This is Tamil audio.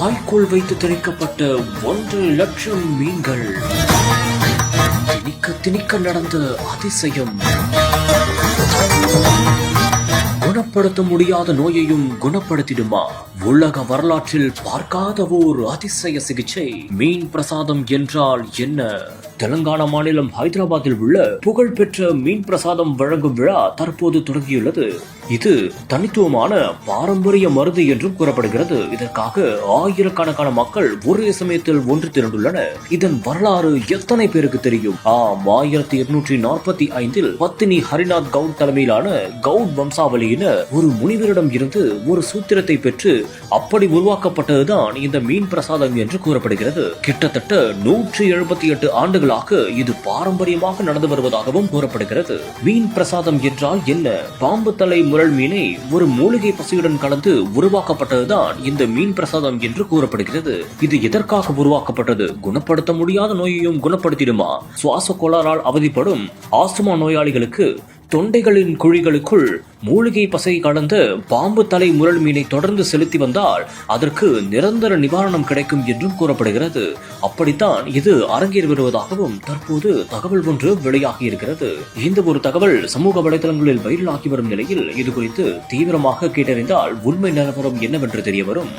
கடலுக்குள் வைத்து திணிக்கப்பட்ட ஒன்று லட்சம் மீன்கள். திணிக்க திணிக்க நடந்த அதிசயம். குணப்படுத்த முடியாத நோயையும் குணப்படுத்திடுமா? உலக வரலாற்றில் பார்க்காத ஓர் அதிசய சிகிச்சை. மீன் பிரசாதம் என்றால் என்ன? தெலங்கானா மாநிலம் ஹைதராபாத்தில் உள்ள புகழ்பெற்ற மீன் பிரசாதம் வழங்கும் விழா தற்போது தொடங்கியுள்ளது. இது தனித்துவமான பாரம்பரிய மருந்து என்றும் கூறப்படுகிறது. இதற்காக ஆயிரக்கணக்கான மக்கள் ஒரே சமயத்தில் ஒன்று திரண்டுள்ளனர். இதன் வரலாறு எத்தனை பேருக்கு தெரியும்? ஆம் ஆயிரத்தி இருநூற்றி நாற்பத்தி ஐந்தில் பத்தினி ஹரிநாத் கவுட் தலைமையிலான கவுட் வம்சாவளியினர் ஒரு முனிவரிடம் இருந்து ஒரு சூத்திரத்தை பெற்று அப்படி உருவாக்கப்பட்டதுதான் இந்த மீன் பிரசாதம் என்று கூறப்படுகிறது. கிட்டத்தட்ட நூற்றி எழுபத்தி எட்டு ஆண்டுகளாக இது பாரம்பரியமாக நடந்து வருவதாகவும் கூறப்படுகிறது. மீன் பிரசாதம் என்றால் என்ன? பாம்பு தலை முரள் மீனை ஒரு மூலிகை பசியுடன் கலந்து உருவாக்கப்பட்டதுதான் இந்த மீன் பிரசாதம் என்று கூறப்படுகிறது. இது எதற்காக உருவாக்கப்பட்டது? குணப்படுத்த முடியாத நோயையும் குணப்படுத்திடுமா? சுவாச கோளாறால் அவதிப்படும் ஆஸ்துமா நோயாளிகளுக்கு தொண்டைகளின் குழிகளுக்குள் மூலிகை பசை கலந்த பாம்பு தலை முரள் மீனை தொடர்ந்து செலுத்தி வந்தால் அதற்கு நிரந்தர நிவாரணம் கிடைக்கும் என்றும் கூறப்படுகிறது. அப்படித்தான் இது அரங்கேறி வருவதாகவும் தற்போது தகவல் ஒன்று வெளியாகி இருக்கிறது. இந்த ஒரு தகவல் சமூக வலைதளங்களில் வைரலாகி வரும் நிலையில் இது குறித்து தீவிரமாக கேட்டறிந்தால் உண்மை நிலவரம் என்னவென்று தெரிய வரும்.